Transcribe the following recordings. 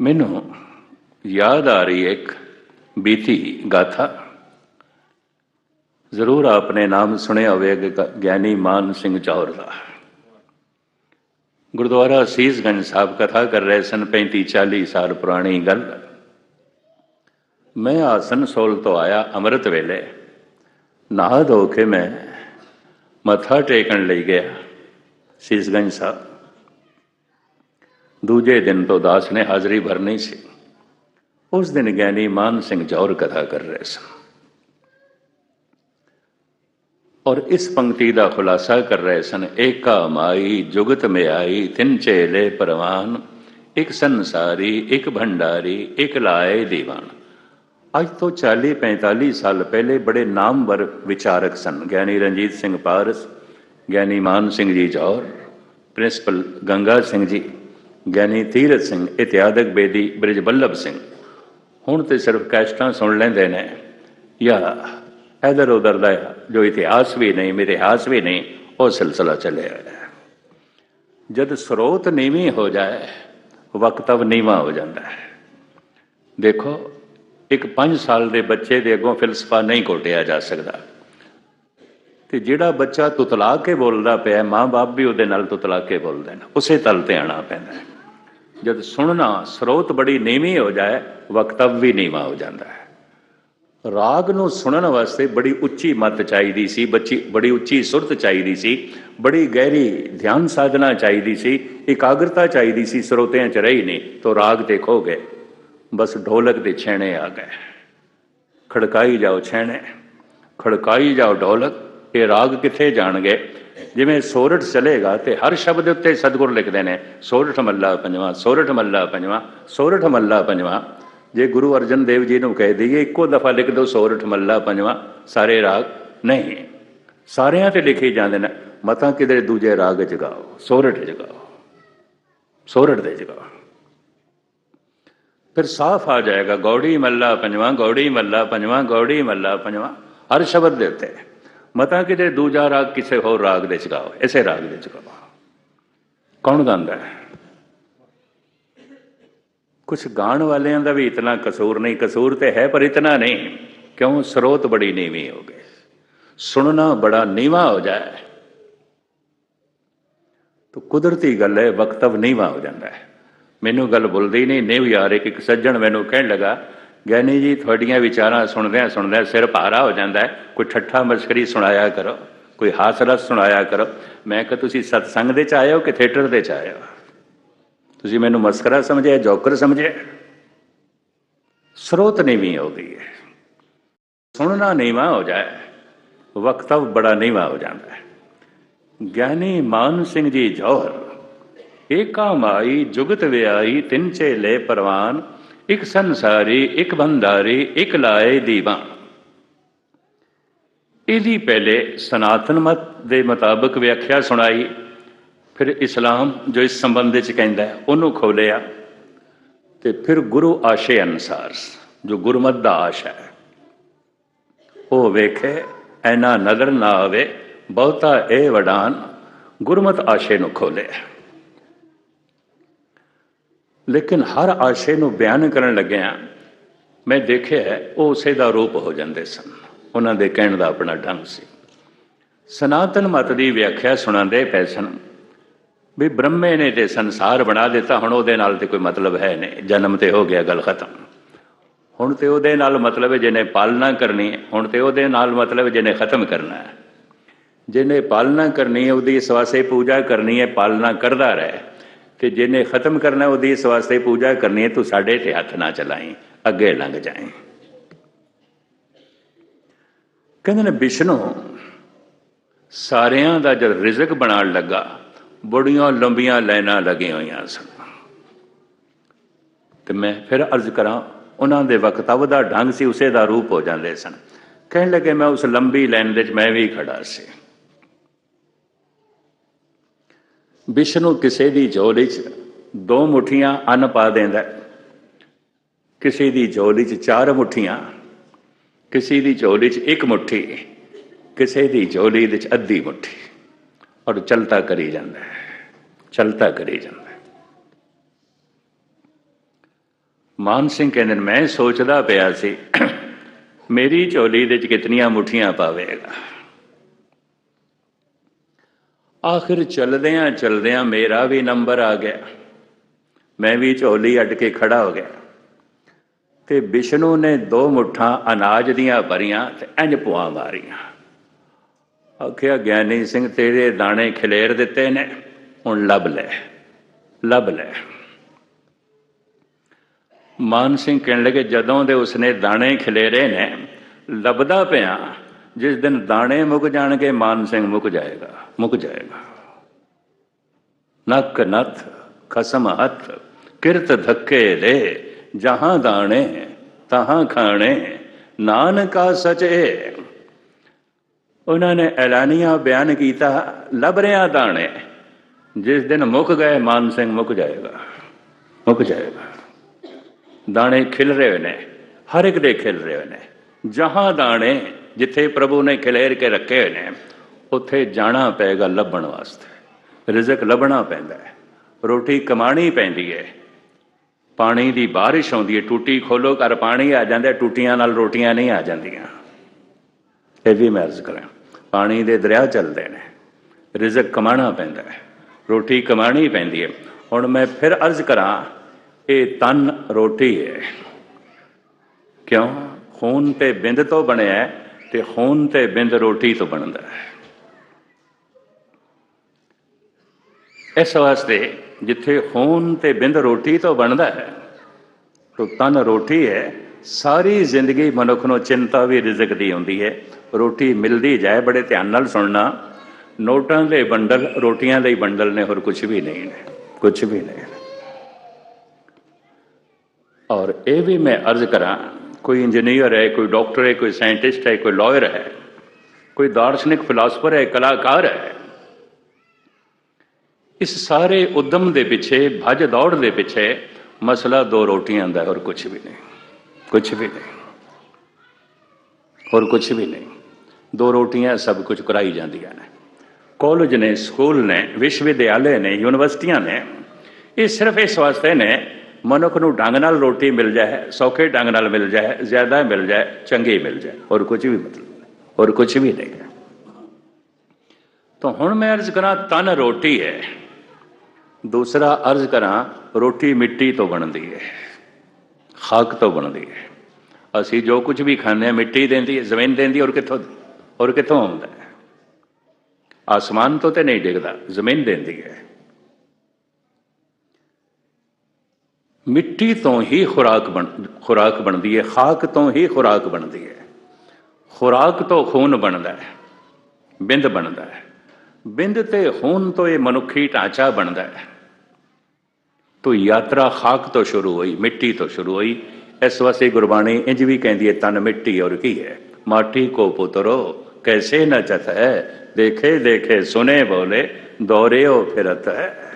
ਮੈਨੂੰ ਯਾਦ ਆ ਰਹੀ ਇੱਕ ਬੀਤੀ ਗਾਥਾ। ਜ਼ਰੂਰ ਆਪਨੇ ਨਾਮ ਸੁਣਿਆ ਹੋਵੇਗਾ ਗਿਆਨੀ ਮਾਨ ਸਿੰਘ ਚੌਰ ਦਾ। ਗੁਰਦੁਆਰਾ ਸੀਸਗੰਜ ਸਾਹਿਬ ਕਥਾ ਕਰ ਰਹੇ ਸਨ 35 40 ਸਾਲ ਪੁਰਾਣੀ ਗੱਲ। ਮੈਂ ਆਸਨਸੋਲ ਤੋਂ ਆਇਆ ਅੰਮ੍ਰਿਤ ਵੇਲੇ। ਨਹਾ ਧੋ ਕੇ ਮੈਂ ਮੱਥਾ ਟੇਕਣ ਲਈ ਗਿਆ ਸੀਸਗੰਜ ਸਾਹਿਬ। ਦੂਜੇ ਦਿਨ ਤੋਂ ਦਾਸ ਨੇ ਹਾਜ਼ਰੀ ਭਰਨੀ ਸੀ। ਉਸ ਦਿਨ ਗਿਆਨੀ ਮਾਨ ਸਿੰਘ ਜੌਰ ਕਥਾ ਕਰ ਰਹੇ ਸਨ। ਔਰ ਇਸ ਪੰਕਤੀ ਦਾ ਖੁਲਾਸਾ ਕਰ ਰਹੇ ਸਨ, ਏਕਾ ਮਾਈ ਜੁਗਤ ਮੇ ਤਿੰਨ ਚੇਲੇ ਪਰਵਾਨ, ਇੱਕ ਸੰਸਾਰੀ, ਇੱਕ ਭੰਡਾਰੀ, ਇੱਕ ਲਾਏ ਦੀਵਾਨ। ਅੱਜ ਤੋਂ 40 45 ਸਾਲ ਪਹਿਲੇ ਬੜੇ ਨਾਮਵਰ ਵਿਚਾਰਕ ਸਨ। ਗਿਆਨੀ ਰਣਜੀਤ ਸਿੰਘ ਪਾਰਸ, ਗਿਆਨੀ ਮਾਨ ਸਿੰਘ ਜੀ ਜੌਰ ਪ੍ਰਿੰਸੀਪਲ ਗੰਗਾ ਸਿੰਘ ਜੀ ਗਿਆਨੀ ਤੀਰਤ ਸਿੰਘ, ਇਤਿਹਾਦਕ ਬੇਦੀ ਬ੍ਰਿਜ ਬੱਲਭ ਸਿੰਘ। ਹੁਣ ਤੇ ਸਿਰਫ ਕੈਸਟਾਂ ਸੁਣ ਲੈਂਦੇ ਨੇ। ਜਾਂ ਇਧਰ ਉਧਰ ਦਾ ਜੋ ਇਤਿਹਾਸ ਵੀ ਨਹੀਂ ਮੇਰੇ ਹਾਸ ਵੀ ਨਹੀਂ, ਉਹ ਸਿਲਸਿਲਾ ਚੱਲਿਆ ਜਦ ਸਰੋਤ ਨੀਵੀਂ ਹੋ ਜਾਏ ਵਕਤਵ ਨੀਵਾ ਹੋ ਜਾਂਦਾ ਹੈ। ਦੇਖੋ, ਇੱਕ 5 ਸਾਲ ਦੇ ਬੱਚੇ ਦੇ ਅੱਗੋਂ ਫਿਲਸਫਾ ਨਹੀਂ ਕੋਟਿਆ ਜਾ ਸਕਦਾ। ਤੇ ਜਿਹੜਾ ਬੱਚਾ ਤੁਤਲਾ ਕੇ ਬੋਲਦਾ ਪਿਆ, ਮਾਂ-ਬਾਪ ਵੀ ਉਹਦੇ ਨਾਲ ਤੁਤਲਾ ਕੇ ਬੋਲਦੇ ਨੇ, ਉਸੇ ਤਲ ਤੇ ਆਣਾ ਪੈਂਦਾ ਹੈ। ਜਦ ਸੁਣਨਾ ਸਰੋਤ ਬੜੀ ਨੀਵੀਂ ਹੋ ਜਾਏ, ਵਕਤਵ ਵੀ ਨੀਵਾ ਹੋ ਜਾਂਦਾ ਹੈ। ਰਾਗ ਨੂੰ ਸੁਣਨ ਵਾਸਤੇ ਬੜੀ ਉੱਚੀ ਮੱਤ ਚਾਹੀਦੀ ਸੀ, ਬੱਚੀ ਬੜੀ ਉੱਚੀ ਸੁਰਤ ਚਾਹੀਦੀ ਸੀ, ਬੜੀ ਗਹਿਰੀ ਧਿਆਨ ਸਾਧਨਾ ਚਾਹੀਦੀ ਸੀ, ਇਕਾਗਰਤਾ ਚਾਹੀਦੀ ਸੀ, ਸਰੋਤਿਆਂ ਚ ਰਹੀ ਨਹੀਂ, ਤੋ ਰਾਗ ਤੇ ਖੋ ਗਏ। ਬਸ ਢੋਲਕ ਦੇ ਛੇਣੇ ਆ ਗਏ। ਖੜਕਾਈ ਜਾਓ ਛੇਣੇ, ਖੜਕਾਈ ਜਾਓ ਢੋਲਕ। ਇਹ ਰਾਗ ਕਿੱਥੇ ਜਾਣਗੇ? ਜਿਵੇਂ ਸੋਰਠ ਚਲੇਗਾ ਤੇ ਹਰ ਸ਼ਬਦ ਉੱਤੇ ਸਤਿਗੁਰ ਲਿਖਦੇ ਨੇ। ਸੋਰਠ ਮੱਲਾ ਪੰਜਵਾਂ, ਸੋਰਠ ਮੱਲਾ ਪੰਜਵਾਂ, ਸੋਰਠ ਮੱਲਾ ਪੰਜਵਾਂ। ਜੇ ਗੁਰੂ ਅਰਜਨ ਦੇਵ ਜੀ ਨੂੰ ਕਹਿ ਦਈਏ, ਇੱਕੋ ਦਫਾ ਲਿਖ ਦਿਓ, ਸੋਰਠ ਮੱਲਾ ਪੰਜਵਾ, ਸਾਰੇ ਰਾਗ ਨਹੀਂ। ਸਾਰਿਆਂ ਤੇ ਲਿਖੇ ਜਾਂਦੇ ਨੇ। ਮਤਾਂ ਕਿਧਰੇ ਦੂਜੇ ਰਾਗ ਜਗਾਓ ਗਾਓ ਸੋਰਠ ਚ ਸੋਰਠ ਦੇ ਜਗਾਓ। ਫਿਰ ਸਾਫ਼ ਆ ਜਾਏਗਾ, ਗੌੜੀ ਮੱਲਾ ਪੰਜਵਾਂ, ਗੌੜੀ ਮੱਲਾ ਪੰਜਵਾਂ, ਗੌੜੀ ਮੱਲਾ ਪੰਜਵਾਂ, ਹਰ ਸ਼ਬਦ ਦੇ ਉੱਤੇ। ਮਤਾਂ ਕਿਤੇ ਦੂਜਾ ਰਾਗ ਕਿਸੇ ਹੋਰ ਰਾਗ ਦੇ ਚ ਗਾਓ, ਇਸੇ ਰਾਗ ਦੇ ਚ ਗਾਓ। ਕੌਣ ਗਾਉਂਦਾ ਹੈ? ਕੁਝ ਗਾਣ ਵਾਲਿਆਂ ਦਾ ਵੀ ਇਤਨਾ ਕਸੂਰ ਨਹੀਂ, ਕਸੂਰ ਤੇ ਹੈ ਪਰ ਇਤਨਾ ਨਹੀਂ, ਕਿਉਂ ਸਰੋਤ ਬੜੀ ਨੀਵੀਂ ਹੋ ਗਏ ਸੁਣਨਾ ਬੜਾ ਨੀਵਾ ਹੋ ਜਾਏ। ਤਾਂ ਕੁਦਰਤੀ ਗੱਲ ਹੈ, ਵਕਤਵ ਨੀਵਾ ਹੋ ਜਾਂਦਾ ਹੈ। ਮੈਨੂੰ ਗੱਲ ਬੁੱਲਦੀ ਨਹੀਂ, ਨਿਵ ਯਾਰ, ਇੱਕ ਇੱਕ ਸੱਜਣ ਮੈਨੂੰ ਕਹਿਣ ਲੱਗਾ ਗਿਆਨੀ ਜੀ, ਤੁਹਾਡੀਆਂ ਵਿਚਾਰਾਂ ਸੁਣਦਿਆਂ ਸੁਣਦਿਆਂ ਸਿਰ ਭਾਰਾ ਹੋ ਜਾਂਦਾ ਕੋਈ ਠੱਠਾ ਮਸਕਰੀ ਸੁਣਾਇਆ ਕਰੋ, ਕੋਈ ਹਾਸ ਰਸ ਸੁਣਾਇਆ ਕਰੋ। ਮੈਂ ਕਿ ਤੁਸੀਂ ਸਤਸੰਗ ਦੇ ਚ ਆਏ ਹੋ ਕਿ ਥੀਏਟਰ ਦੇ ਚ ਆਏ ਹੋ? ਤੁਸੀਂ ਮੈਨੂੰ ਮਸਕਰਾ ਸਮਝਿਆ, ਜੋਕਰ ਸਮਝਿਆ? ਸਰੋਤ ਨੀਵੀਂ ਹੋ ਗਈ ਹੈ। ਸੁਣਨਾ ਨੀਵਾ ਹੋ ਜਾਏ ਵਕਤਵ ਬੜਾ ਨੀਵਾ ਹੋ ਜਾਂਦਾ ਹੈ। ਗਿਆਨੀ ਮਾਨ ਸਿੰਘ ਜੀ, ਜੋਹਰ, ਏਕਾ ਮਾਈ ਜੁਗਤ ਵਿਆਈ ਤਿੰਨ ਚੇਲੇ ਪਰਵਾਨ ਇੱਕ ਸੰਸਾਰੀ, ਇੱਕ ਬੰਦਾਰੀ ਇੱਕ ਲਾਏ ਦੀਵਾਨ ਇਹਦੀ ਪਹਿਲੇ ਸਨਾਤਨ ਮਤ ਦੇ ਮੁਤਾਬਕ ਵਿਆਖਿਆ ਸੁਣਾਈ। ਫਿਰ ਇਸਲਾਮ ਜੋ ਇਸ ਸੰਬੰਧ ਵਿੱਚ ਕਹਿੰਦਾ ਉਹਨੂੰ ਖੋਲਿਆ। ਤੇ ਫਿਰ ਗੁਰੂ ਆਸ਼ੇ ਅਨਸਾਰ, ਜੋ ਗੁਰਮਤ ਦਾ ਆਸ਼ਾ ਹੈ, ਉਹ ਵੇਖੇ, ਐਨਾ ਨਜ਼ਰ ਨਾ ਆਵੇ, ਬਹੁਤਾ ਇਹ ਵਡਾਨ ਗੁਰਮਤ ਆਸ਼ੇ ਨੂੰ ਖੋਲੇ ਲੇਕਿਨ ਹਰ ਆਸ਼ੇ ਨੂੰ ਬਿਆਨ ਕਰਨ ਲੱਗਿਆ ਮੈਂ ਦੇਖਿਆ ਉਹ ਉਸੇ ਦਾ ਰੂਪ ਹੋ ਜਾਂਦੇ ਸਨ। ਉਹਨਾਂ ਦੇ ਕਹਿਣ ਦਾ ਆਪਣਾ ਢੰਗ ਸੀ। ਸਨਾਤਨ ਮਤ ਦੀ ਵਿਆਖਿਆ ਸੁਣਾਉਂਦੇ ਪਏ ਸਨ। ਵੀ ਬ੍ਰਹਮੇ ਨੇ ਤੇ ਸੰਸਾਰ ਬਣਾ ਦਿੱਤਾ, ਹੁਣ ਉਹਦੇ ਨਾਲ ਤੇ ਕੋਈ ਮਤਲਬ ਹੈ ਨਹੀਂ। ਜਨਮ ਤੇ ਹੋ ਗਿਆ, ਗੱਲ ਖਤਮ। ਹੁਣ ਤੇ ਉਹਦੇ ਨਾਲ ਮਤਲਬ ਹੈ ਜਿਹਨੇ ਪਾਲਣਾ ਕਰਨੀ ਹੈ, ਹੁਣ ਤੇ ਉਹਦੇ ਨਾਲ ਮਤਲਬ ਜਿਹਨੇ ਖਤਮ ਕਰਨਾ ਹੈ। ਜਿਹਨੇ ਪਾਲਣਾ ਕਰਨੀ ਹੈ, ਉਹਦੀ ਇਸ ਵਾਸਤੇ ਪੂਜਾ ਕਰਨੀ ਹੈ, ਪਾਲਣਾ ਕਰਦਾ ਰਹੇ। ਤੇ ਜਿਹਨੇ ਖਤਮ ਕਰਨਾ ਉਹਦੀ ਇਸ ਵਾਸਤੇ ਪੂਜਾ ਕਰਨੀ ਹੈ, ਤੂੰ ਸਾਡੇ ਤੇ ਹੱਥ ਨਾ ਚਲਾਈ, ਅੱਗੇ ਲੰਘ ਜਾਏ ਕਹਿੰਦੇ ਨੇ ਵਿਸ਼ਨੂੰ ਸਾਰਿਆਂ ਦਾ ਜਦ ਰਿਜ਼ਕ ਬਣਾਉਣ ਲੱਗਾ, ਬੜੀਆਂ ਲੰਬੀਆਂ ਲਾਈਨਾਂ ਲੱਗੀਆਂ ਹੋਈਆਂ ਸਨ। ਤੇ ਮੈਂ ਫਿਰ ਅਰਜ਼ ਕਰਾਂ, ਉਹਨਾਂ ਦੇ ਵਕਤਵ ਦਾ ਢੰਗ ਸੀ, ਉਸੇ ਦਾ ਰੂਪ ਹੋ ਜਾਂਦੇ ਸਨ। ਕਹਿਣ ਲੱਗੇ, ਮੈਂ ਉਸ ਲੰਬੀ ਲਾਈਨ ਵਿੱਚ ਮੈਂ ਵੀ ਖੜਾ ਸੀ। ਵਿਸ਼ਨੂੰ ਕਿਸੇ ਦੀ ਝੋਲੀ 'ਚ ਦੋ ਮੁਠੀਆਂ ਅੰਨ ਪਾ ਦਿੰਦਾ ਕਿਸੇ ਦੀ ਝੋਲੀ 'ਚ ਚਾਰ ਮੁਠੀਆਂ ਕਿਸੇ ਦੀ ਝੋਲੀ 'ਚ ਇੱਕ ਮੁਠੀ ਕਿਸੇ ਦੀ ਝੋਲੀ ਵਿੱਚ ਅੱਧੀ ਮੁਠੀ ਔਰ ਚਲਤਾ ਕਰੀ ਜਾਂਦਾ ਹੈ ਚਲਤਾ ਕਰੀ ਜਾਂਦਾ ਹੈ। ਮਾਨ ਸਿੰਘ ਕਹਿੰਦੇ ਨੇ, ਮੈਂ ਸੋਚਦਾ ਪਿਆ ਸੀ ਮੇਰੀ ਝੋਲੀ ਦੇ ਵਿੱਚ ਕਿਤਨੀਆਂ ਮੁਠੀਆਂ ਪਾਵੇਗਾ। ਆਖਿਰ ਚਲਦਿਆਂ ਚਲਦਿਆਂ ਮੇਰਾ ਵੀ ਨੰਬਰ ਆ ਗਿਆ। ਮੈਂ ਵੀ ਝੋਲੀ ਅੱਡ ਕੇ ਖੜਾ ਹੋ ਗਿਆ। ਤੇ ਵਿਸ਼ਨੂੰ ਨੇ ਦੋ ਮੁੱਠਾਂ ਅਨਾਜ ਦੀਆਂ ਭਰੀਆਂ ਤੇ ਇੰਜ ਪੁਆ ਮਾਰੀਆਂ। ਆਖਿਆ, ਗਿਆਨੀ ਸਿੰਘ, ਤੇਰੇ ਦਾਣੇ ਖਿਲੇਰ ਦਿੱਤੇ ਨੇ, ਹੁਣ ਲੱਭ ਲੈ ਲੱਭ ਲੈ। ਮਾਨ ਸਿੰਘ ਕਹਿਣ ਲੱਗੇ, ਜਦੋਂ ਦੇ ਉਸਨੇ ਦਾਣੇ ਖਿਲੇਰੇ ਨੇ, ਲੱਭਦਾ ਪਿਆ। ਜਿਸ ਦਿਨ ਦਾਣੇ ਮੁੱਕ ਜਾਣਗੇ ਮਾਨ ਸਿੰਘ ਮੁੱਕ ਜਾਏਗਾ ਮੁੱਕ ਜਾਏਗਾ ਨੱਕ ਨੱਥ ਖਸਮ ਹੱਥ ਕਿਰਤ ਧੱਕੇ ਦੇ ਜਹਾਂ ਦਾਣੇ ਤਹਾਂ ਖਾਣੇ ਨਾਨਕਾ ਸਚੇ ਉਹਨਾਂ ਨੇ ਐਲਾਨੀਆ ਬਿਆਨ ਕੀਤਾ ਲੱਭ ਰਿਆ ਦਾਣੇ ਜਿਸ ਦਿਨ ਮੁੱਕ ਗਏ ਮਾਨ ਸਿੰਘ ਮੁੱਕ ਜਾਏਗਾ ਮੁੱਕ ਜਾਏਗਾ ਦਾਣੇ ਖਿਲ ਰਹੇ ਨੇ ਹਰ ਇੱਕ ਦੇ ਖਿਲ ਰਹੇ ਨੇ ਜਹਾਂ ਦਾਣੇ ਜਿੱਥੇ ਪ੍ਰਭੂ ਨੇ ਖਿਲੇਰ ਕੇ ਰੱਖੇ ਹੋਏ ਨੇ, ਉੱਥੇ ਜਾਣਾ ਪਏਗਾ ਲੱਭਣ ਵਾਸਤੇ। ਰਿਜ਼ਕ ਲੱਭਣਾ ਪੈਂਦਾ ਹੈ। ਰੋਟੀ ਕਮਾਣੀ ਪੈਂਦੀ ਹੈ। ਪਾਣੀ ਦੀ ਬਾਰਿਸ਼ ਆਉਂਦੀ ਹੈ। ਟੂਟੀ ਖੋਲੋ ਕਰ ਪਾਣੀ ਆ ਜਾਂਦਾ, ਟੂਟੀਆਂ ਨਾਲ ਰੋਟੀਆਂ ਨਹੀਂ ਆ ਜਾਂਦੀਆਂ। ਇਹ ਵੀ ਮੈਂ ਅਰਜ਼ ਕਰਾਂ। ਪਾਣੀ ਦੇ ਦਰਿਆ ਚੱਲਦੇ ਨੇ। ਰਿਜ਼ਕ ਕਮਾਣਾ ਪੈਂਦਾ ਹੈ। ਰੋਟੀ ਕਮਾਣੀ ਪੈਂਦੀ ਹੈ। ਹੁਣ ਮੈਂ ਫਿਰ ਅਰਜ਼ ਕਰਾਂ, ਇਹ ਤਨ ਰੋਟੀ ਹੈ। ਕਿਉਂ? ਖੂਨ ਤੇ ਬਿੰਦ ਤੋਂ ਬਣਿਆ ਹੈ। ਤੇ ਖੂਨ ਤੇ ਬਿੰਦ ਰੋਟੀ ਤੋਂ ਬਣਦਾ ਹੈ। ਇਸ ਵਾਸਤੇ ਜਿੱਥੇ ਖੂਨ ਤੇ ਬਿੰਦ ਰੋਟੀ ਤੋਂ ਬਣਦਾ ਹੈ, ਤੋ ਤਨ ਰੋਟੀ ਹੈ, ਸਾਰੀ ਜ਼ਿੰਦਗੀ ਮਨੁੱਖ ਨੂੰ ਚਿੰਤਾ ਵੀ ਰਿਜ਼ਕ ਦੀ ਹੁੰਦੀ ਹੈ। ਰੋਟੀ ਮਿਲਦੀ ਜਾਏ, ਬੜੇ ਧਿਆਨ ਨਾਲ ਸੁਣਨਾ। ਨੋਟਾਂ ਦੇ ਬੰਡਲ ਰੋਟੀਆਂ ਦੇ ਬੰਡਲ ਨੇ, ਹੋਰ ਕੁਝ ਵੀ ਨਹੀਂ ਨੇ ਕੁਝ ਵੀ ਨਹੀਂ ਔਰ ਇਹ ਵੀ ਮੈਂ ਅਰਜ਼ ਕਰਾਂ ਕੋਈ ਇੰਜੀਨੀਅਰ ਹੈ, ਕੋਈ ਡਾਕਟਰ ਹੈ, ਕੋਈ ਸਾਇੰਟਿਸਟ ਹੈ, ਕੋਈ ਲਾਇਰ ਹੈ, ਕੋਈ ਦਾਰਸ਼ਨਿਕ ਫਿਲਾਸਫਰ ਹੈ, ਕਲਾਕਾਰ ਹੈ। ਇਸ ਸਾਰੇ ਉਦਮ ਦੇ ਪਿੱਛੇ, ਭੱਜ ਦੌੜ ਦੇ ਪਿੱਛੇ ਮਸਲਾ ਦੋ ਰੋਟੀਆਂ ਦਾ ਹੋਰ ਕੁਝ ਵੀ ਨਹੀਂ। ਕੁਝ ਵੀ ਨਹੀਂ। ਹੋਰ ਕੁਝ ਵੀ ਨਹੀਂ। ਦੋ ਰੋਟੀਆਂ ਸਭ ਕੁਝ ਕਰਾਈ ਜਾਂਦੀਆਂ ਨੇ। ਕਾਲਜ ਨੇ ਸਕੂਲ ਨੇ, ਵਿਸ਼ਵ ਵਿਸ਼ਵਵਿਦਿਆਲੇ ਨੇ ਯੂਨੀਵਰਸਿਟੀਆਂ ਨੇ, ਇਹ ਸਿਰਫ ਇਸ ਵਾਸਤੇ ਨੇ ਮਨੁੱਖ ਨੂੰ ਢੰਗ ਨਾਲ ਰੋਟੀ ਮਿਲ ਜਾਏ, ਸੌਖੇ ਢੰਗ ਨਾਲ ਮਿਲ ਜਾਏ, ਜ਼ਿਆਦਾ ਮਿਲ ਜਾਏ, ਚੰਗੀ ਮਿਲ ਜਾਏ, ਹੋਰ ਕੁਝ ਵੀ ਮਤਲਬ ਨਹੀਂ, ਹੋਰ ਕੁਝ ਵੀ ਨਹੀਂ ਹੈ। ਤਾਂ ਹੁਣ ਮੈਂ ਅਰਜ਼ ਕਰਾਂ, ਤਨ ਰੋਟੀ ਹੈ। ਦੂਸਰਾ ਅਰਜ਼ ਕਰਾਂ, ਰੋਟੀ ਮਿੱਟੀ ਤੋਂ ਬਣਦੀ ਹੈ, ਖਾਕ ਤੋਂ ਬਣਦੀ ਹੈ। ਅਸੀਂ ਜੋ ਕੁਝ ਵੀ ਖਾਂਦੇ ਹਾਂ, ਮਿੱਟੀ ਦਿੰਦੀ ਹੈ, ਜ਼ਮੀਨ ਦਿੰਦੀ ਔਰ ਕਿੱਥੋਂ ਔਰ ਕਿੱਥੋਂ ਆਉਂਦਾ ਆਸਮਾਨ ਤੋਂ ਤੇ ਨਹੀਂ ਡਿੱਗਦਾ, ਜ਼ਮੀਨ ਦਿੰਦੀ ਹੈ। ਮਿੱਟੀ ਤੋਂ ਹੀ ਖੁਰਾਕ ਬਣ, ਖੁਰਾਕ ਬਣਦੀ ਹੈ, ਖਾਕ ਤੋਂ ਹੀ ਖੁਰਾਕ ਬਣਦੀ ਹੈ। ਖੁਰਾਕ ਤੋਂ ਖੂਨ ਬਣਦਾ ਹੈ, ਬਿੰਦ ਬਣਦਾ ਹੈ। ਬਿੰਦ ਤੇ ਖੂਨ ਤੋਂ ਇਹ ਮਨੁੱਖੀ ਢਾਂਚਾ ਬਣਦਾ ਹੈ। ਤੋ ਯਾਤਰਾ ਖਾਕ ਤੋਂ ਸ਼ੁਰੂ ਹੋਈ, ਮਿੱਟੀ ਤੋਂ ਸ਼ੁਰੂ ਹੋਈ। ਇਸ ਵਾਸਤੇ ਗੁਰਬਾਣੀ ਇੰਜ ਵੀ ਕਹਿੰਦੀ ਹੈ, ਤਨ ਮਿੱਟੀ ਔਰ ਕੀ ਹੈ? ਮਾਟੀ ਕੋ ਪੁੱਤਰੋ, ਕੈਸੇ ਨਚਤ ਹੈ? ਦੇਖੇ ਦੇਖੇ, ਸੁਨੇ ਬੋਲੇ ਦੌੜਿਓ ਫਿਰਤ ਹੈ।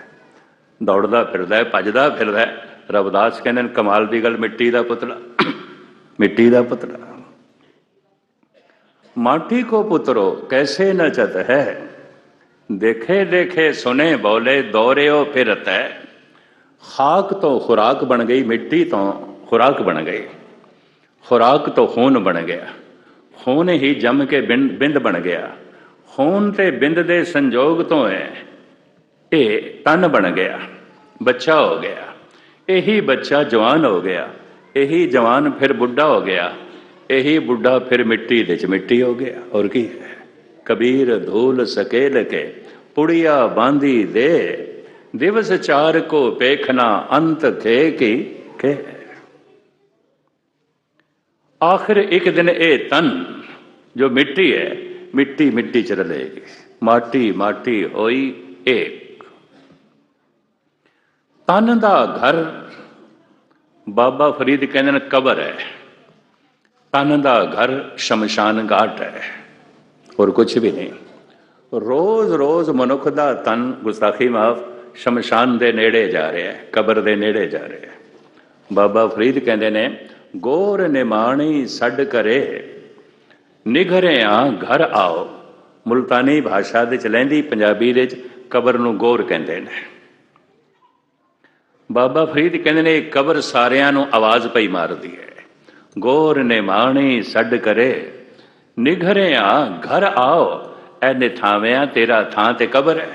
ਦੌੜਦਾ ਫਿਰਦਾ ਹੈ, ਭੱਜਦਾ ਫਿਰਦਾ ਹੈ। ਰਵਦਾਸ ਕਹਿੰਦੇ ਨੇ, ਕਮਾਲ ਦੀ ਗੱਲ, ਮਿੱਟੀ ਦਾ ਪੁਤਲਾ। ਮਿੱਟੀ ਦਾ ਪੁਤਲਾ। ਮਾਟੀ ਕੋ ਪੁੱਤਰੋ, ਕੈਸੇ ਨਚਤ ਹੈ? ਦੇਖੇ ਦੇਖੇ ਸੁਨੇ ਬੋਲੇ ਦੌੜਿਓ ਫਿਰਤ। ਹੈ ਖਾਕ ਤੋਂ ਖੁਰਾਕ ਬਣ ਗਈ, ਮਿੱਟੀ ਤੋਂ ਖੁਰਾਕ ਬਣ ਗਈ। ਖੁਰਾਕ ਤੋਂ ਖੂਨ ਬਣ ਗਿਆ। ਖੂਨ ਹੀ ਜੰਮ ਕੇ ਬਿੰਦ ਬਿੰਦ ਬਣ ਗਿਆ। ਖੂਨ ਤੇ ਬਿੰਦ ਦੇ ਸੰਜੋਗ ਤੋਂ ਹੈ ਇਹ ਤਨ ਬਣ ਗਿਆ। ਬੱਚਾ ਹੋ ਗਿਆ। ਇਹੀ ਬੱਚਾ ਜਵਾਨ ਹੋ ਗਿਆ, ਇਹੀ ਜਵਾਨ ਫਿਰ ਬੁੱਢਾ ਹੋ ਗਿਆ, ਇਹੀ ਬੁੱਢਾ ਫਿਰ ਮਿੱਟੀ ਦੇ ਚ ਮਿੱਟੀ ਹੋ ਗਿਆ। ਔਰ ਕੀ ਹੈ? ਕਬੀਰ ਧੂਲ ਸਕੇਲ ਕੇ, ਪੁੜੀਆ ਬਾਂਦੀ ਦੇ, ਦਿਵਸ ਚਾਰ ਕੋ ਪੇਖਣਾ ਅੰਤ ਥੇ ਕੀ ਕੇ। ਆਖਿਰ ਇੱਕ ਦਿਨ ਇਹ ਤਨ ਜੋ ਮਿੱਟੀ ਹੈ, ਮਿੱਟੀ ਮਿੱਟੀ ਚ ਰਲੇਗੀ। ਮਾਟੀ ਮਾਟੀ ਹੋਈ ਏਕ ਤਨ ਦਾ ਘਰ ਬਾਬਾ ਫਰੀਦ ਕਹਿੰਦੇ ਨੇ ਕਬਰ ਹੈ। ਤਨ ਦਾ ਘਰ ਸ਼ਮਸ਼ਾਨ ਘਾਟ ਹੈ। ਹੋਰ ਕੁਝ ਵੀ ਨਹੀਂ। ਰੋਜ਼ ਰੋਜ਼ ਮਨੁੱਖ ਦਾ ਤਨ ਗੁਸਤਾਖੀ ਮਾਫ ਸ਼ਮਸ਼ਾਨ ਦੇ ਨੇੜੇ ਜਾ ਰਿਹਾ ਹੈ, ਕਬਰ ਦੇ ਨੇੜੇ ਜਾ ਰਿਹਾ ਹੈ। ਬਾਬਾ ਫਰੀਦ ਕਹਿੰਦੇ ਨੇ, ਗੋਰ ਨਿਮਾਣੀ ਛੱਡ ਕਰੇ ਨਿਘਰਿਆ ਘਰ ਆਓ। ਮੁਲਤਾਨੀ ਭਾਸ਼ਾ ਦੇ ਚ ਲੈਂਦੀ, ਪੰਜਾਬੀ ਦੇ ਚ ਕਬਰ ਨੂੰ ਗੋਰ ਕਹਿੰਦੇ ਨੇ। ਬਾਬਾ ਫਰੀਦ ਕਹਿੰਦੇ ਨੇ ਇਹ ਕਬਰ ਸਾਰਿਆਂ ਨੂੰ ਆਵਾਜ਼ ਪਈ ਮਾਰਦੀ ਹੈ। ਗੋਰ ਨੇ ਮਾਣੀ ਛੱਡ ਕਰੇ। ਨਿਘਰਿਆ ਘਰ ਆਓ। ਐ ਨਿਥਾਵਿਆਂ ਤੇਰਾ ਥਾਂ ਤੇ ਕਬਰ ਹੈ।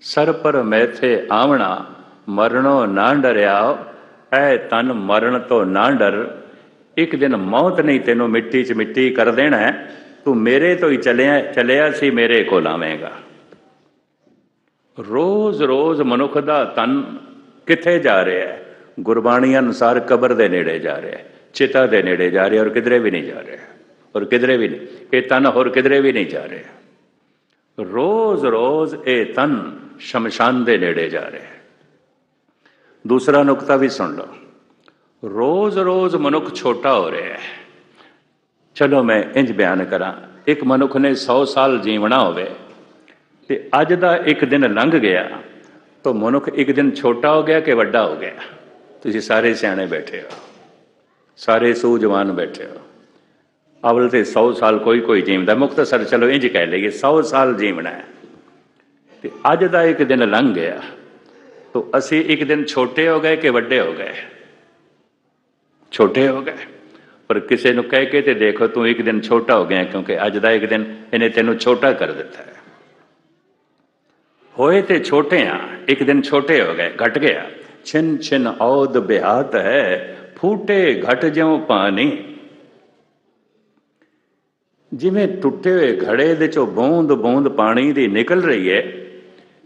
ਸਰ ਪਰ ਮੈਥੇ ਆਵਣਾ, ਮਰਨੋ ਨਾ ਡਰਿਆ ਐ ਤਨ ਮਰਨ ਤੋਂ ਨਾ ਡਰ। ਇੱਕ ਦਿਨ ਮੌਤ ਨਹੀਂ ਤੈਨੂੰ ਮਿੱਟੀ 'ਚ ਮਿੱਟੀ ਕਰ ਦੇਣਾ ਤੂੰ ਮੇਰੇ ਤੋਂ ਹੀ ਚਲਿਆ ਚਲਿਆ ਸੀ ਮੇਰੇ ਕੋਲ ਆਵੇਂਗਾ। ਰੋਜ਼ ਰੋਜ਼ ਮਨੁੱਖ ਦਾ ਤਨ ਕਿੱਥੇ ਜਾ ਰਿਹਾ ਹੈ? ਗੁਰਬਾਣੀ ਅਨੁਸਾਰ ਕਬਰ ਦੇ ਨੇੜੇ ਜਾ ਰਿਹਾ ਹੈ, ਚਿਤਾ ਦੇ ਨੇੜੇ ਜਾ ਰਿਹਾ ਔਰ ਕਿਧਰੇ ਵੀ ਨਹੀਂ ਜਾ ਰਿਹਾ ਔਰ ਕਿਧਰੇ ਵੀ ਨਹੀਂ, ਇਹ ਤਨ ਹੋਰ ਕਿਧਰੇ ਵੀ ਨਹੀਂ ਜਾ ਰਿਹਾ ਰੋਜ਼ ਰੋਜ਼ ਇਹ ਤਨ ਸ਼ਮਸ਼ਾਨ ਦੇ ਨੇੜੇ ਜਾ ਰਿਹਾ ਹੈ। ਦੂਸਰਾ ਨੁਕਤਾ ਵੀ ਸੁਣ ਲਓ। ਰੋਜ਼ ਰੋਜ਼ ਮਨੁੱਖ ਛੋਟਾ ਹੋ ਰਿਹਾ ਹੈ। ਚਲੋ ਮੈਂ ਇੰਜ ਬਿਆਨ ਕਰਾਂ, ਇੱਕ ਮਨੁੱਖ ਨੇ 100 ਸਾਲ ਜੀਵਣਾ ਹੋਵੇ ਤੇ ਅੱਜ ਦਾ ਇੱਕ ਦਿਨ ਲੰਘ ਗਿਆ ਤਾਂ ਮਨੁੱਖ ਇੱਕ ਦਿਨ ਛੋਟਾ ਹੋ ਗਿਆ ਕਿ ਵੱਡਾ ਹੋ ਗਿਆ? ਤੁਸੀਂ ਸਾਰੇ ਸਿਆਣੇ ਬੈਠੇ ਹੋ। ਸਾਰੇ ਸੂਝਵਾਨ ਬੈਠੇ ਹੋ। ਅਵਲ ਤੇ 100 ਸਾਲ ਕੋਈ ਕੋਈ ਜੀਵਦਾ ਮੁਕਤਸਰ ਚਲੋ ਇੰਜ ਕਹਿ ਲਈਏ 100 ਸਾਲ ਜੀਵਣਾ ਹੈ। ਤੇ ਅੱਜ ਦਾ ਇੱਕ ਦਿਨ ਲੰਘ ਗਿਆ ਤਾਂ ਅਸੀਂ ਇੱਕ ਦਿਨ ਛੋਟੇ ਹੋ ਗਏ ਕਿ ਵੱਡੇ ਹੋ ਗਏ? ਛੋਟੇ ਹੋ ਗਏ। ਪਰ ਕਿਸੇ ਨੂੰ ਕਹਿ ਕੇ ਤੇ ਦੇਖੋ ਤੂੰ ਇੱਕ ਦਿਨ ਛੋਟਾ ਹੋ ਗਿਆ ਕਿਉਂਕਿ ਅੱਜ ਦਾ ਇੱਕ ਦਿਨ ਇਹਨੇ ਤੈਨੂੰ ਛੋਟਾ ਕਰ ਦਿੱਤਾ ਹੈ। ਹੋਏ ਤੇ ਛੋਟੇ ਆ, ਇੱਕ ਦਿਨ ਛੋਟੇ ਹੋ ਗਏ, ਘਟ ਗਿਆ। ਛਿਨ ਛਿਨ ਔਦ ਬਿਹਾਤ ਹੈ, ਫੂਟੇ ਘਟ ਜਿਉ ਪਾਣੀ। ਜਿਵੇਂ ਟੁੱਟੇ ਹੋਏ ਘੜੇ ਦੇ ਚੋਂ ਬੂੰਦ ਬੂੰਦ ਪਾਣੀ ਦੀ ਨਿਕਲ ਰਹੀ ਹੈ,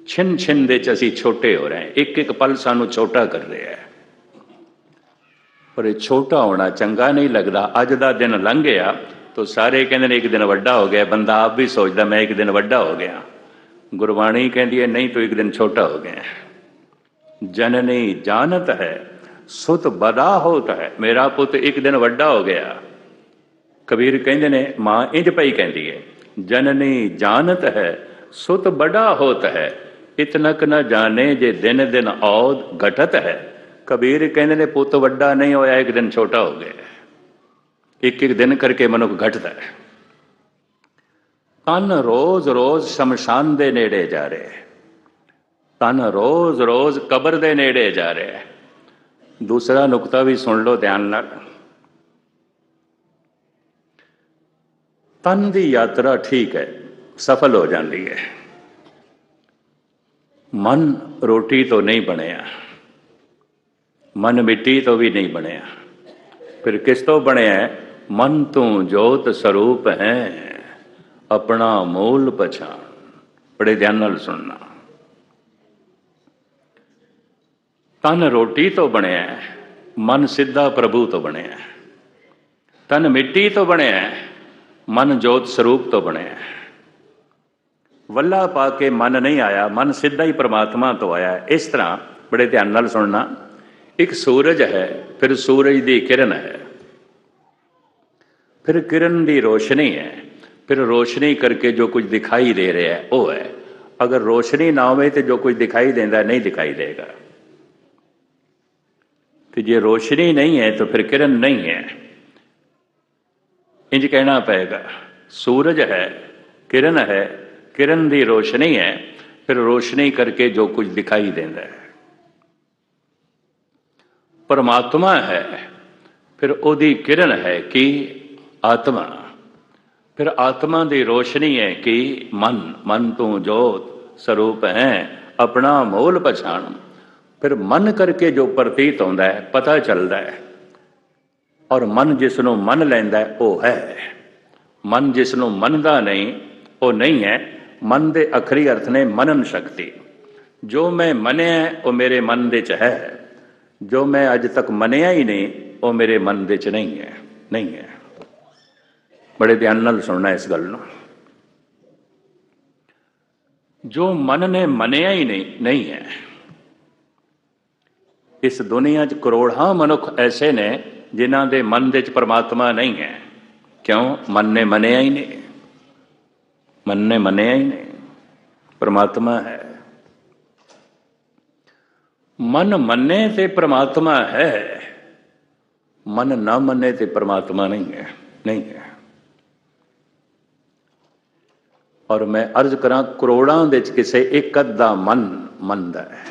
ਛਿਨ ਛਿਨ ਦੇ ਚ ਅਸੀਂ ਛੋਟੇ ਹੋ ਰਹੇ ਇੱਕ ਇੱਕ ਪਲ ਸਾਨੂੰ ਛੋਟਾ ਕਰ ਰਿਹਾ ਹੈ। ਪਰ ਇਹ ਛੋਟਾ ਹੋਣਾ ਚੰਗਾ ਨਹੀਂ ਲੱਗਦਾ। ਅੱਜ ਦਾ ਦਿਨ ਲੰਘ ਗਿਆ, ਤਾਂ ਸਾਰੇ ਕਹਿੰਦੇ ਨੇ ਇੱਕ ਦਿਨ ਵੱਡਾ ਹੋ ਗਿਆ। ਬੰਦਾ ਆਪ ਵੀ ਸੋਚਦਾ, ਮੈਂ ਇੱਕ ਦਿਨ ਵੱਡਾ ਹੋ ਗਿਆ। ਗੁਰਬਾਣੀ ਕਹਿੰਦੀ ਹੈ, ਨਹੀਂ ਤੂੰ ਇੱਕ ਦਿਨ ਛੋਟਾ ਹੋ ਗਿਆ ਜਨਨੀ ਜਾਣਤ ਹੈ, ਸੁਤ ਬੜਾ ਹੋਤ ਹੈ। ਮੇਰਾ ਪੁੱਤ ਇੱਕ ਦਿਨ ਵੱਡਾ ਹੋ ਗਿਆ। ਕਬੀਰ ਕਹਿੰਦੇ ਨੇ, ਮਾਂ ਇੰਜ ਪਈ ਕਹਿੰਦੀ ਹੈ, ਜਨਨੀ ਜਾਣਤ ਹੈ, ਸੁਤ ਬੜਾ ਹੋਤ ਹੈ। ਇਤਨਕ ਨਾ ਜਾਣੇ ਜੇ ਦਿਨ ਦਿਨ ਔਦ ਘਟਤ ਹੈ। ਕਬੀਰ ਕਹਿੰਦੇ ਨੇ, ਪੁੱਤ ਵੱਡਾ ਨਹੀਂ ਹੋਇਆ, ਇੱਕ ਦਿਨ ਛੋਟਾ ਹੋ ਗਿਆ ਇੱਕ ਇੱਕ ਦਿਨ ਕਰਕੇ ਮਨੁੱਖ ਘਟਦਾ ਹੈ। ਤਨ ਰੋਜ਼ ਰੋਜ਼ ਸ਼ਮਸ਼ਾਨ ਦੇ ਨੇੜੇ ਜਾ ਰਿਹਾ ਹੈ। ਤਨ ਰੋਜ਼ ਰੋਜ਼ ਕਬਰ ਦੇ ਨੇੜੇ ਜਾ ਰਿਹਾ ਹੈ। ਦੂਸਰਾ ਨੁਕਤਾ ਵੀ ਸੁਣ ਲਓ ਧਿਆਨ ਨਾਲ। ਤਨ ਦੀ ਯਾਤਰਾ ਠੀਕ ਹੈ, ਸਫਲ ਹੋ ਜਾਂਦੀ ਹੈ। ਮਨ ਰੋਟੀ ਤੋਂ ਨਹੀਂ ਬਣਿਆ। ਮਨ ਮਿੱਟੀ ਤੋਂ ਵੀ ਨਹੀਂ ਬਣਿਆ। ਫਿਰ ਕਿਸ ਤੋਂ ਬਣਿਆ ਮਨ ਤੂੰ ਜੋਤ ਸਰੂਪ ਹੈ। ਆਪਣਾ ਮੂਲ ਪਛਾਣ ਬੜੇ ਧਿਆਨ ਨਾਲ ਸੁਣਨਾ ਤਨ ਰੋਟੀ ਤੋਂ ਬਣਿਆ ਹੈ, ਮਨ ਸਿੱਧਾ ਪ੍ਰਭੂ ਤੋਂ ਬਣਿਆ ਹੈ। ਤਨ ਮਿੱਟੀ ਤੋਂ ਬਣਿਆ ਹੈ, ਮਨ ਜੋਤ ਸਰੂਪ ਤੋਂ ਬਣਿਆ ਹੈ। ਵੱਲਾ ਪਾ ਕੇ ਮਨ ਨਹੀਂ ਆਇਆ ਮਨ ਸਿੱਧਾ ਹੀ ਪ੍ਰਮਾਤਮਾ ਤੋਂ ਆਇਆ ਇਸ ਤਰ੍ਹਾਂ ਬੜੇ ਧਿਆਨ ਨਾਲ ਸੁਣਨਾ ਇੱਕ ਸੂਰਜ ਹੈ ਫਿਰ ਸੂਰਜ ਦੀ ਕਿਰਨ ਹੈ ਫਿਰ ਕਿਰਨ ਦੀ ਰੋਸ਼ਨੀ ਹੈ ਫਿਰ ਰੋਸ਼ਨੀ ਕਰਕੇ ਜੋ ਕੁਝ ਦਿਖਾਈ ਦੇ ਰਿਹਾ ਹੈ ਉਹ ਹੈ ਅਗਰ ਰੋਸ਼ਨੀ ਨਾ ਹੋਵੇ ਤੇ ਜੋ ਕੁਝ ਦਿਖਾਈ ਦਿੰਦਾ ਨਹੀਂ ਦਿਖਾਈ ਦੇਗਾ ਤੇ ਜੇ ਰੋਸ਼ਨੀ ਨਹੀਂ ਹੈ ਤਾਂ ਫਿਰ ਕਿਰਨ ਨਹੀਂ ਹੈ ਇੰਜ ਕਹਿਣਾ ਪਏਗਾ ਸੂਰਜ ਹੈ ਕਿਰਨ ਹੈ ਕਿਰਨ ਦੀ ਰੋਸ਼ਨੀ ਹੈ ਫਿਰ ਰੋਸ਼ਨੀ ਕਰਕੇ ਜੋ ਕੁਝ ਦਿਖਾਈ ਦਿੰਦਾ ਹੈ ਪਰਮਾਤਮਾ ਹੈ ਫਿਰ ਉਹਦੀ ਕਿਰਨ ਹੈ ਕਿ ਆਤਮਾ ਫਿਰ ਆਤਮਾ ਦੀ ਰੋਸ਼ਨੀ ਹੈ ਕਿ ਮਨ ਮਨ ਤੋਂ ਜੋਤ ਸਰੂਪ ਹੈ, ਆਪਣਾ ਮੋਲ ਪਛਾਣ। ਫਿਰ ਮਨ ਕਰਕੇ ਜੋ ਪ੍ਰਤੀਤ ਹੁੰਦਾ ਹੈ, ਪਤਾ ਚੱਲਦਾ ਹੈ। ਔਰ ਮਨ ਜਿਸ ਨੂੰ ਮੰਨ ਲੈਂਦਾ ਉਹ ਹੈ। ਮਨ ਜਿਸ ਨੂੰ ਮੰਨਦਾ ਨਹੀਂ, ਉਹ ਨਹੀਂ ਹੈ। ਮਨ ਦੇ ਅਖਰੀ ਅਰਥ ਨੇ ਮਨਨ ਸ਼ਕਤੀ। ਜੋ ਮੈਂ ਮੰਨਿਆ, ਉਹ ਮੇਰੇ ਮਨ ਦੇ ਚ ਹੈ। ਜੋ ਮੈਂ ਅੱਜ ਤੱਕ ਮੰਨਿਆ ਹੀ ਨਹੀਂ, ਉਹ ਮੇਰੇ ਮਨ ਦੇ ਚ ਨਹੀਂ ਹੈ ਨਹੀਂ ਹੈ। ਬੜੇ ਧਿਆਨ ਨਾਲ ਸੁਣਨਾ ਇਸ ਗੱਲ ਨੂੰ। ਜੋ ਮਨ ਨੇ ਮੰਨਿਆ ਹੀ ਨਹੀਂ ਨਹੀਂ ਹੈ। ਇਸ ਦੁਨੀਆ 'ਚ ਕਰੋੜਾਂ ਮਨੁੱਖ ਐਸੇ ਨੇ ਜਿਨ੍ਹਾਂ ਦੇ ਮਨ ਦੇ 'ਚ ਪਰਮਾਤਮਾ ਨਹੀਂ ਹੈ। ਕਿਉਂ? ਮਨ ਨੇ ਮੰਨਿਆ ਹੀ ਨਹੀਂ। ਮਨ ਨੇ ਮੰਨਿਆ ਹੀ ਨਹੀਂ। ਪਰਮਾਤਮਾ ਹੈ। ਮਨ ਮੰਨੇ ਤੇ ਪਰਮਾਤਮਾ ਹੈ। ਮਨ ਨਾ ਮੰਨੇ ਤੇ ਪਰਮਾਤਮਾ ਨਹੀਂ ਹੈ। ਨਹੀਂ ਹੈ। ਔਰ ਮੈਂ ਅਰਜ਼ ਕਰਾਂ ਕਰੋੜਾਂ ਵਿੱਚ ਕਿਸੇ ਇੱਕ ਅੱਧਾ ਮਨ ਮੰਨਦਾ ਹੈ।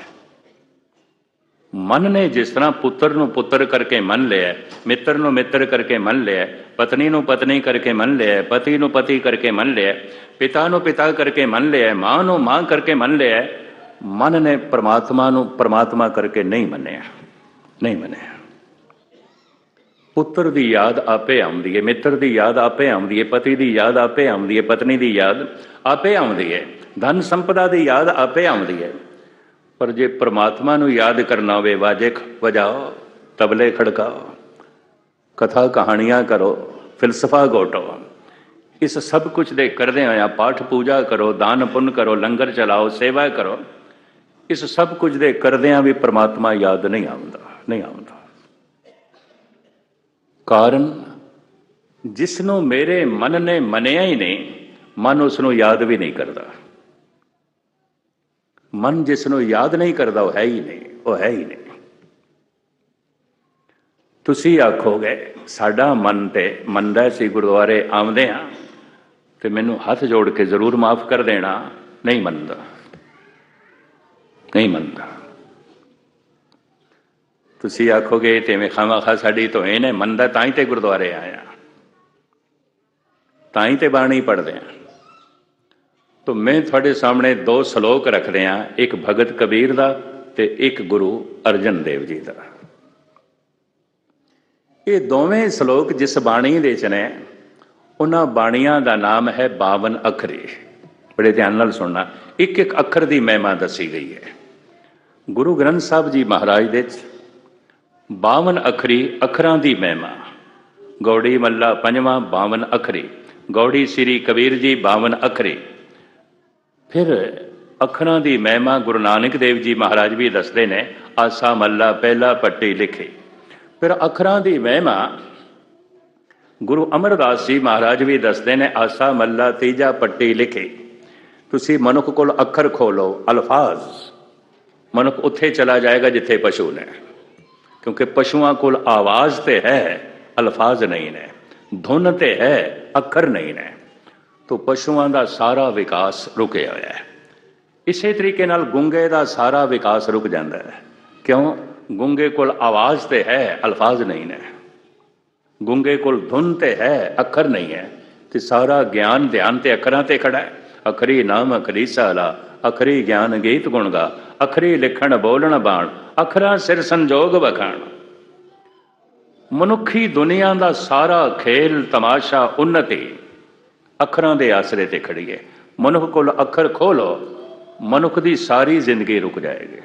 ਮਨ ਨੇ ਜਿਸ ਤਰ੍ਹਾਂ ਪੁੱਤਰ ਨੂੰ ਪੁੱਤਰ ਕਰਕੇ ਮੰਨ ਲਿਆ ਮਿੱਤਰ ਨੂੰ ਮਿੱਤਰ ਕਰਕੇ ਮੰਨ ਲਿਆ ਪਤਨੀ ਨੂੰ ਪਤਨੀ ਕਰਕੇ ਮੰਨ ਲਿਆ ਪਤੀ ਨੂੰ ਪਤੀ ਕਰਕੇ ਮੰਨ ਲਿਆ ਪਿਤਾ ਨੂੰ ਪਿਤਾ ਕਰਕੇ ਮੰਨ ਲਿਆ ਮਾਂ ਨੂੰ ਮਾਂ ਕਰਕੇ ਮੰਨ ਲਿਆ ਮਨ ਨੇ ਪਰਮਾਤਮਾ ਨੂੰ ਪਰਮਾਤਮਾ ਕਰਕੇ ਨਹੀਂ ਮੰਨਿਆ ਨਹੀਂ ਮੰਨਿਆ। ਪੁੱਤਰ ਦੀ ਯਾਦ ਆਪੇ ਆਉਂਦੀ ਹੈ ਮਿੱਤਰ ਦੀ ਯਾਦ ਆਪੇ ਆਉਂਦੀ ਹੈ ਪਤੀ ਦੀ ਯਾਦ ਆਪੇ ਆਉਂਦੀ ਹੈ ਪਤਨੀ ਦੀ ਯਾਦ ਆਪੇ ਆਉਂਦੀ ਹੈ ਧਨ ਸੰਪਦਾ ਦੀ ਯਾਦ ਆਪੇ ਆਉਂਦੀ ਹੈ ਪਰ ਜੇ ਪ੍ਰਮਾਤਮਾ ਨੂੰ ਯਾਦ ਕਰਨਾ ਹੋਵੇ ਵਾਜੇ ਵਜਾਓ, ਤਬਲੇ ਖੜਕਾਓ, ਕਥਾ ਕਹਾਣੀਆਂ ਕਰੋ, ਫਿਲਸਫਾ ਗੋਟੋ, ਇਸ ਸਭ ਕੁਝ ਦੇ ਕਰਦੇ ਹੋਇਆ ਪਾਠ ਪੂਜਾ ਕਰੋ, ਦਾਨ ਪੁੰਨ ਕਰੋ, ਲੰਗਰ ਚਲਾਓ, ਸੇਵਾ ਕਰੋ, ਇਸ ਸਭ ਕੁਝ ਦੇ ਕਰਦਿਆਂ ਵੀ ਪ੍ਰਮਾਤਮਾ ਯਾਦ ਨਹੀਂ ਆਉਂਦਾ ਨਹੀਂ ਆਉਂਦਾ। ਕਾਰਨ ਜਿਸ ਨੂੰ ਮੇਰੇ ਮਨ ਨੇ ਮੰਨਿਆ ਹੀ ਨਹੀਂ, ਮਨ ਉਸ ਨੂੰ ਯਾਦ ਵੀ ਨਹੀਂ ਕਰਦਾ। ਮਨ ਜਿਸ ਨੂੰ ਯਾਦ ਨਹੀਂ ਕਰਦਾ, ਉਹ ਹੈ ਹੀ ਨਹੀਂ, ਉਹ ਹੈ ਹੀ ਨਹੀਂ। ਤੁਸੀਂ ਆਖੋਗੇ, ਸਾਡਾ ਮਨ ਤੇ ਮੰਨਦਾ ਸੀ ਗੁਰਦੁਆਰੇ ਆਉਂਦੇ ਆ ਤੇ ਮੈਨੂੰ ਹੱਥ ਜੋੜ ਕੇ ਜ਼ਰੂਰ ਮਾਫ ਕਰ ਦੇਣਾ। ਨਹੀਂ ਮੰਨਦਾ। ਨਹੀਂ ਮੰਨਦਾ। ਤੁਸੀਂ ਆਖੋਗੇ ਤੇਵੇਂ ਮੈਂ ਖਾਮਾ ਸਾਡੀ ਤੋਂ ਇਹਨੇ ਮੰਨਦਾ ਤਾਂ ਹੀ ਤੇ ਗੁਰਦੁਆਰੇ ਆਇਆ ਤਾਂ ਹੀ ਤੇ ਬਾਣੀ ਪੜ੍ਹਦੇ ਆ। ਤੋ ਮੈਂ ਤੁਹਾਡੇ ਸਾਹਮਣੇ ਦੋ ਸ਼ਲੋਕ ਰੱਖਦੇ ਆ, ਇੱਕ ਭਗਤ ਕਬੀਰ ਦਾ ਤੇ ਇੱਕ ਗੁਰੂ ਅਰਜਨ ਦੇਵ ਜੀ ਦਾ। ਇਹ ਦੋਵੇਂ ਸ਼ਲੋਕ ਜਿਸ ਬਾਣੀ ਦੇ ਚ ਨੇ, ਉਹਨਾਂ ਬਾਣੀਆਂ ਦਾ ਨਾਮ ਹੈ 52 ਅੱਖਰੀ। ਬੜੇ ਧਿਆਨ ਨਾਲ ਸੁਣਨਾ। ਇੱਕ ਇੱਕ ਅੱਖਰ ਦੀ ਮਹਿਮਾ ਦੱਸੀ ਗਈ ਹੈ। ਗੁਰੂ ਗ੍ਰੰਥ ਸਾਹਿਬ ਜੀ ਮਹਾਰਾਜ ਦੇ 52 ਅੱਖਰੀ ਅੱਖਰਾਂ ਦੀ ਮਹਿਮਾ। ਗੌੜੀ ਮੱਲਾ ਪੰਜਵਾਂ 52 ਅੱਖਰੀ। ਗੌੜੀ ਸ੍ਰੀ ਕਬੀਰ ਜੀ 52 ਅੱਖਰੀ। ਫਿਰ ਅੱਖਰਾਂ ਦੀ ਮਹਿਮਾ ਗੁਰੂ ਨਾਨਕ ਦੇਵ ਜੀ ਮਹਾਰਾਜ ਵੀ ਦੱਸਦੇ ਨੇ, ਆਸਾ ਮੱਲਾ ਪਹਿਲਾ ਪੱਟੀ ਲਿਖੀ। ਫਿਰ ਅੱਖਰਾਂ ਦੀ ਮਹਿਮਾ ਗੁਰੂ ਅਮਰਦਾਸ ਜੀ ਮਹਾਰਾਜ ਵੀ ਦੱਸਦੇ ਨੇ, ਆਸਾ ਮੱਲਾ ਤੀਜਾ ਪੱਟੀ ਲਿਖੀ। ਤੁਸੀਂ ਮਨੁੱਖ ਕੋਲ ਅੱਖਰ ਖੋਲੋ, ਅਲਫਾਜ਼। ਮਨੁੱਖ ਉੱਥੇ ਚਲਾ ਜਾਏਗਾ ਜਿੱਥੇ ਪਸ਼ੂ ਨੇ। ਕਿਉਂਕਿ ਪਸ਼ੂਆਂ ਕੋਲ ਆਵਾਜ਼ ਤੇ ਹੈ, ਅਲਫਾਜ਼ ਨਹੀਂ ਨੇ। ਧੁਨ ਤੇ ਹੈ, ਅੱਖਰ ਨਹੀਂ ਨੇ। ਤੋ ਪਸ਼ੂਆਂ ਦਾ ਸਾਰਾ ਵਿਕਾਸ ਰੁਕਿਆ ਹੋਇਆ ਹੈ। ਇਸੇ ਤਰੀਕੇ ਨਾਲ ਗੁੰਗੇ ਦਾ ਸਾਰਾ ਵਿਕਾਸ ਰੁਕ ਜਾਂਦਾ ਹੈ। ਕਿਉਂ? ਗੁੰਗੇ ਕੋਲ ਆਵਾਜ਼ ਤੇ ਹੈ, ਅਲਫਾਜ਼ ਨਹੀਂ ਨੇ। ਗੁੰਗੇ ਕੋਲ ਧੁਨ ਤੇ ਹੈ, ਅੱਖਰ ਨਹੀਂ ਹੈ। ਤੇ ਸਾਰਾ ਗਿਆਨ ਧਿਆਨ ਤੇ ਅੱਖਰਾਂ ਤੇ ਖੜਾ ਹੈ। ਅਖਰੀ ਨਾਮ ਅਖਰੀ ਸਾਲਾ, ਅਖਰੀ ਗਿਆਨ ਗੀਤ ਗੁਣ ਗਾ, ਅਖਰੀ ਲਿਖਣ ਬੋਲਣ ਬਾਣ ਅਖਰਾਂ ਸਿਰ ਸੰਜੋਗ ਵਖਾਣ। ਮਨੁੱਖੀ ਦੁਨੀਆ ਦਾ ਸਾਰਾ ਖੇਲ, ਤਮਾਸ਼ਾ ਉન્નਤੀ ਅੱਖਰਾਂ ਦੇ ਆਸਰੇ ਤੇ ਖੜੀ ਹੈ ਮਨੁੱਖ ਕੋਲ ਅੱਖਰ ਖੋਲੋ, ਮਨੁੱਖ ਦੀ ਸਾਰੀ ਜ਼ਿੰਦਗੀ ਰੁਕ ਜਾਏਗੀ।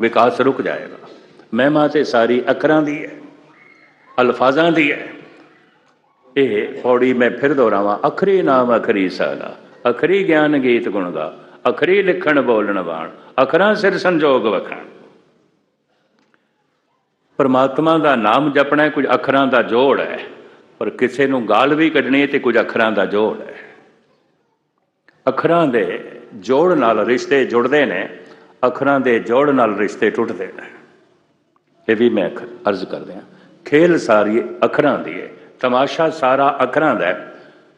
ਵਿਕਾਸ ਰੁਕ ਜਾਏਗਾ। ਮਹਿਮਾ ਤੇ ਸਾਰੀ ਅੱਖਰਾਂ ਦੀ ਹੈ ਅਲਫਾਜ਼ਾਂ ਦੀ ਹੈ ਇਹ ਪੌੜੀ ਮੈਂ ਫਿਰ ਦੁਹਰਾਵਾਂ, ਅਖਰੀ ਨਾਮ, ਅਖਰੀ ਸਾਲਾ। ਅਖਰੀ ਗਿਆਨ ਗੀਤ ਗੁਣ ਦਾ ਅਖਰੀ ਲਿਖਣ ਬੋਲਣ ਬਾਣ। ਅਖਰਾਂ ਸਿਰ ਸੰਜੋਗ ਵਖਣ। ਪਰਮਾਤਮਾ ਦਾ ਨਾਮ ਜਪਣਾ ਕੁਝ ਅੱਖਰਾਂ ਦਾ ਜੋੜ ਹੈ, ਪਰ ਕਿਸੇ ਨੂੰ ਗਾਲ ਵੀ ਕੱਢਣੀ ਹੈ ਤੇ ਕੁਝ ਅੱਖਰਾਂ ਦਾ ਜੋੜ ਹੈ। ਅੱਖਰਾਂ ਦੇ ਜੋੜ ਨਾਲ ਰਿਸ਼ਤੇ ਜੁੜਦੇ ਨੇ, ਅੱਖਰਾਂ ਦੇ ਜੋੜ ਨਾਲ ਰਿਸ਼ਤੇ ਟੁੱਟਦੇ ਨੇ। ਇਹ ਵੀ ਮੈਂ ਅਖ- ਅਰਜ਼ ਕਰਦੇ ਹਾਂ। ਖੇਲ ਸਾਰੀ ਅੱਖਰਾਂ ਦੀ ਹੈ, ਤਮਾਸ਼ਾ ਸਾਰਾ ਅੱਖਰਾਂ ਦਾ ਹੈ।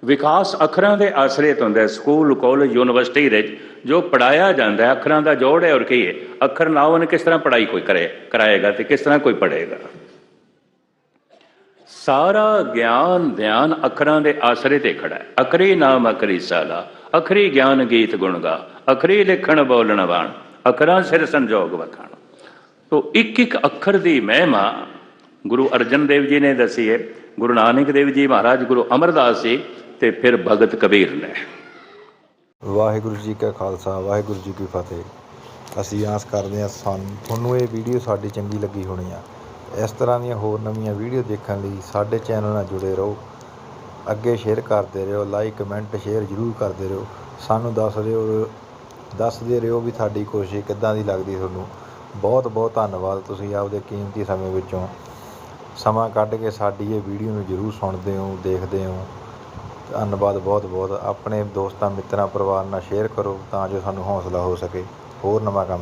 ਵਿਕਾਸ ਅੱਖਰਾਂ ਦੇ ਆਸਰੇ ਤੋਂ ਹੁੰਦਾ ਹੈ। ਸਕੂਲ, ਕਾਲਜ, ਯੂਨੀਵਰਸਿਟੀ ਦੇ ਜੋ ਪੜਾਇਆ ਜਾਂਦਾ ਹੈ, ਅੱਖਰਾਂ ਦਾ ਜੋੜ ਹੈ ਔਰ ਕੀ ਹੈ? ਅੱਖਰ ਨਾ ਹੋਣ ਕਿਸ ਤਰ੍ਹਾਂ ਪੜਾਈ ਕੋਈ ਕਰੇ, ਕਰਾਏਗਾ ਤੇ ਕਿਸ ਤਰ੍ਹਾਂ ਕੋਈ ਪੜੇਗਾ ਸਾਰਾ ਗਿਆਨ, ਧਿਆਨ ਅੱਖਰਾਂ ਦੇ ਆਸਰੇ ਤੇ ਖੜਾ ਹੈ। ਅਖਰੀ ਨਾਮ, ਅਖਰੀ ਸਾਲਾ। ਅਖਰੀ ਗਿਆਨ ਗੀਤ ਗੁਣਗਾ ਅਖਰੀ ਲਿਖਣ, ਬੋਲਣ ਵਾਣ ਅੱਖਰਾਂ ਸਿਰ ਸੰਜੋਗ ਵਖਾਣ। ਤੋ ਇੱਕ ਇੱਕ ਅੱਖਰ ਦੀ ਮਹਿਮਾ ਗੁਰੂ ਅਰਜਨ ਦੇਵ ਜੀ ਨੇ ਦੱਸੀ ਹੈ। ਗੁਰੂ ਨਾਨਕ ਦੇਵ ਜੀ ਮਹਾਰਾਜ, ਗੁਰੂ ਅਮਰਦਾਸ ਜੀ ਤੇ ਫਿਰ ਭਗਤ ਕਬੀਰ ਨੇ। ਵਾਹਿਗੁਰੂ ਜੀ ਕਾ ਖਾਲਸਾ, ਵਾਹਿਗੁਰੂ ਜੀ ਕੀ ਫਤਿਹ। ਅਸੀਂ ਆਸ ਕਰਦੇ ਹਾਂ ਸਾਨੂੰ, ਤੁਹਾਨੂੰ ਇਹ ਵੀਡੀਓ ਸਾਡੀ ਚੰਗੀ ਲੱਗੀ ਹੋਣੀ ਆ। ਇਸ ਤਰ੍ਹਾਂ ਦੀਆਂ ਹੋਰ ਨਵੀਆਂ ਵੀਡੀਓ ਦੇਖਣ ਲਈ ਸਾਡੇ ਚੈਨਲ ਨਾਲ ਜੁੜੇ ਰਹੋ। ਅੱਗੇ ਸ਼ੇਅਰ ਕਰਦੇ ਰਹੋ ਲਾਈਕ ਕਮੈਂਟ ਸ਼ੇਅਰ ਜ਼ਰੂਰ ਕਰਦੇ ਰਹੋ। ਸਾਨੂੰ ਦੱਸ ਦਿਓ ਦੱਸਦੇ ਰਹੋ ਵੀ ਸਾਡੀ ਕੋਸ਼ਿਸ਼ ਕਿੱਦਾਂ ਦੀ ਲੱਗਦੀ ਤੁਹਾਨੂੰ। ਬਹੁਤ ਬਹੁਤ ਧੰਨਵਾਦ ਤੁਸੀਂ ਆਪਦੇ ਕੀਮਤੀ ਸਮੇਂ ਵਿੱਚੋਂ। ਸਮਾਂ ਕੱਢ ਕੇ ਸਾਡੀ ਇਹ ਵੀਡੀਓ ਨੂੰ ਜ਼ਰੂਰ ਸੁਣਦੇ ਹੋ, ਦੇਖਦੇ ਹੋ। ਧੰਨਵਾਦ ਬਹੁਤ ਬਹੁਤ। ਆਪਣੇ ਦੋਸਤਾਂ, ਮਿੱਤਰਾਂ, ਪਰਿਵਾਰ ਨਾਲ ਸ਼ੇਅਰ ਕਰੋ ਤਾਂ ਜੋ ਸਾਨੂੰ ਹੌਸਲਾ ਹੋ ਸਕੇ। ਹੋਰ ਨਵਾਂ ਕੰਮ